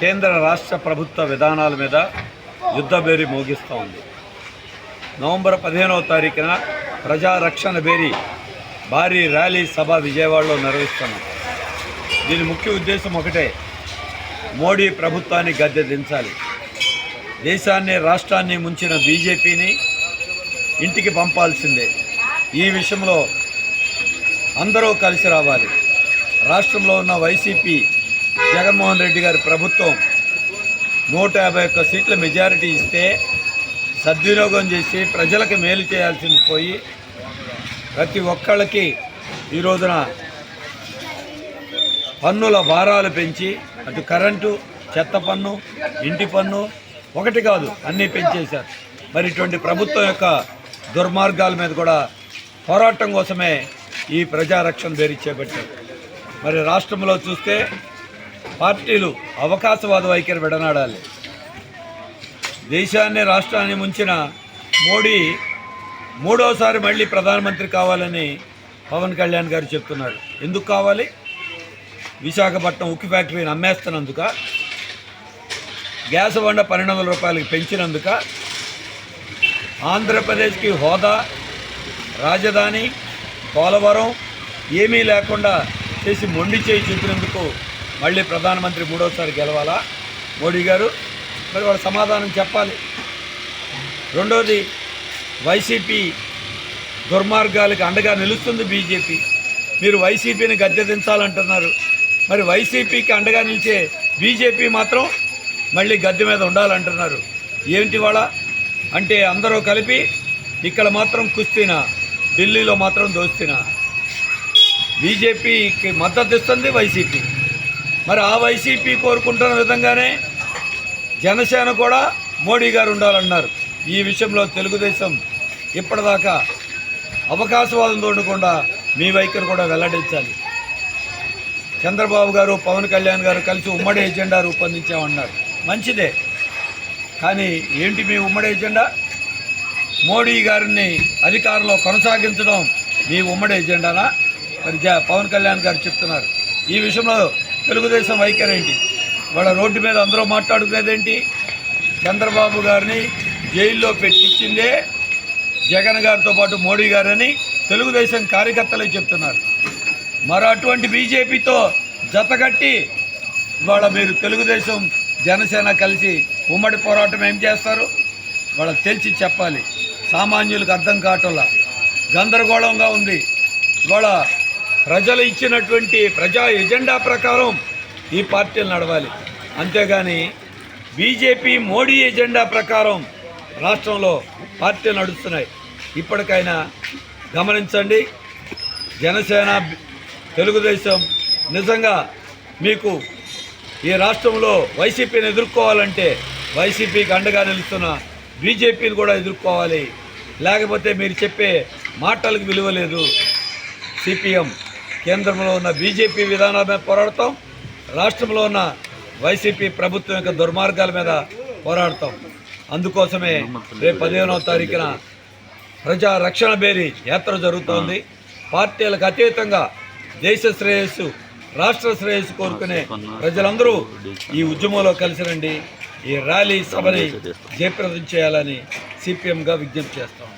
కేంద్ర రాష్ట్ర ప్రభుత్వ విధానాల మీద యుద్ధబేరి మోగిస్తూ ఉంది. నవంబర్ పదిహేనవ తారీఖున ప్రజారక్షణ బేరి భారీ ర్యాలీ సభ విజయవాడలో నిర్వహిస్తున్నాం. దీని ముఖ్య ఉద్దేశం ఒకటే మోడీ ప్రభుత్వాన్ని గద్దె దించాలి. దేశాన్ని రాష్ట్రాన్ని ముంచిన బీజేపీని ఇంటికి పంపాల్సిందే. ఈ విషయంలో అందరూ కలిసి రావాలి. రాష్ట్రంలో ఉన్న వైసీపీ జగన్మోహన్ రెడ్డి గారి ప్రభుత్వం నూట యాభై ఒక్క సీట్ల మెజారిటీ ఇస్తే సద్వినియోగం చేసి ప్రజలకు మేలు చేయాల్సింది పోయి ప్రతి ఒక్కళ్ళకి ఈ రోజున పన్నుల భారాలు పెంచి అటు కరెంటు చెత్త పన్ను ఇంటి పన్ను ఒకటి కాదు అన్నీ పెంచేశారు. మరి ఇటువంటి ప్రభుత్వం యొక్క దుర్మార్గాల మీద కూడా పోరాటం కోసమే ఈ ప్రజారక్షణ పేరు చేపట్టారు మరి రాష్ట్రంలో చూస్తే పార్టీలు అవకాశవాద వైఖరి విడనాడాలి. దేశాన్ని రాష్ట్రాన్ని ముంచిన మోడీ మూడోసారి మళ్ళీ ప్రధానమంత్రి కావాలని పవన్ కళ్యాణ్ గారు చెప్తున్నారు. ఎందుకు కావాలి? విశాఖపట్నం ఉక్కు ఫ్యాక్టరీని అమ్మేస్తున్నందుక గ్యాస్ వండ పన్నెండు వందల రూపాయలకి పెంచినందుక ఆంధ్రప్రదేశ్కి హోదా రాజధాని పోలవరం ఏమీ లేకుండా చేసి మొండి చేయి చూపినందుకు మళ్ళీ ప్రధానమంత్రి మూడోసారి గెలవాలా? మోడీ గారు? మరి వాళ్ళ సమాధానం చెప్పాలి. రెండోది వైసీపీ దుర్మార్గాలకు అండగా నిలుస్తుంది బీజేపీ. మీరు వైసీపీని గద్దె దించాలంటున్నారు మరి వైసీపీకి అండగా నిలిచే బీజేపీ మాత్రం మళ్ళీ గద్దె మీద ఉండాలంటున్నారు. ఏమిటి వాళ్ళ? అంటే అందరూ కలిపి ఇక్కడ మాత్రం కుస్తీనా? ఢిల్లీలో మాత్రం దోస్తీనా? బీజేపీకి మద్దతు ఇస్తుంది వైసీపీ. మరి ఆ వైసీపీ కోరుకుంటున్న విధంగానే జనసేన కూడా మోడీ గారు ఉండాలన్నారు. ఈ విషయంలో తెలుగుదేశం ఇప్పటిదాకా అవకాశవాదం తోడకుండా మీ వైఖరి కూడా వెల్లడించాలి. చంద్రబాబు గారు పవన్ కళ్యాణ్ గారు కలిసి ఉమ్మడి ఎజెండా రూపొందించామన్నారు. మంచిదే. కానీ ఏంటి మీ ఉమ్మడి ఎజెండా? మోడీ గారిని అధికారంలో కొనసాగించడం మీ ఉమ్మడి ఎజెండానా? మరి జ- పవన్ కళ్యాణ్ గారు చెప్తున్నారు. ఈ విషయంలో తెలుగుదేశం వైఖరి ఏంటి వాళ్ళ రోడ్డు మీద అందరూ మాట్లాడుకునేదేంటి? చంద్రబాబు గారిని జైల్లో పెట్టించిందే జగన్ గారితో పాటు మోడీ గారని తెలుగుదేశం కార్యకర్తలే చెప్తున్నారు. మరి అటువంటి బీజేపీతో జతగట్టి ఇవాళ మీరు తెలుగుదేశం జనసేన కలిసి ఉమ్మడి పోరాటం ఏం చేస్తారు? వాళ్ళకి తెలిసి చెప్పాలి. సామాన్యులకు అర్థం కావటంలా. గందరగోళంగా ఉంది. ఇవాళ ప్రజలు ఇచ్చినటువంటి ప్రజా ఎజెండా ప్రకారం ఈ పార్టీలు నడవాలి. అంతేగాని బీజేపీ మోడీ ఎజెండా ప్రకారం రాష్ట్రంలో పార్టీలు నడుస్తున్నాయి. ఇప్పటికైనా గమనించండి. జనసేన తెలుగుదేశం నిజంగా మీకు ఈ రాష్ట్రంలో వైసీపీని ఎదుర్కోవాలంటే వైసీపీకి అండగా నిలుస్తున్న బీజేపీని కూడా ఎదుర్కోవాలి. లేకపోతే మీరు చెప్పే మాటలకు విలువ లేదు. సిపిఎం కేంద్రంలో ఉన్న బీజేపీ విధానాల మీద పోరాడతాం రాష్ట్రంలో ఉన్న వైసీపీ ప్రభుత్వం యొక్క దుర్మార్గాల మీద పోరాడతాం. అందుకోసమే రేపు పదిహేనవ తారీఖున ప్రజా రక్షణ బేరీ యాత్ర జరుగుతోంది. పార్టీలకు అతీతంగా దేశ శ్రేయస్సు రాష్ట్ర శ్రేయస్సు కోరుకునే ప్రజలందరూ ఈ ఉద్యమంలో కలిసి రండి. ఈ ర్యాలీ సభని జయప్రదం చేయాలని సిపిఎంగా విజ్ఞప్తి చేస్తాం.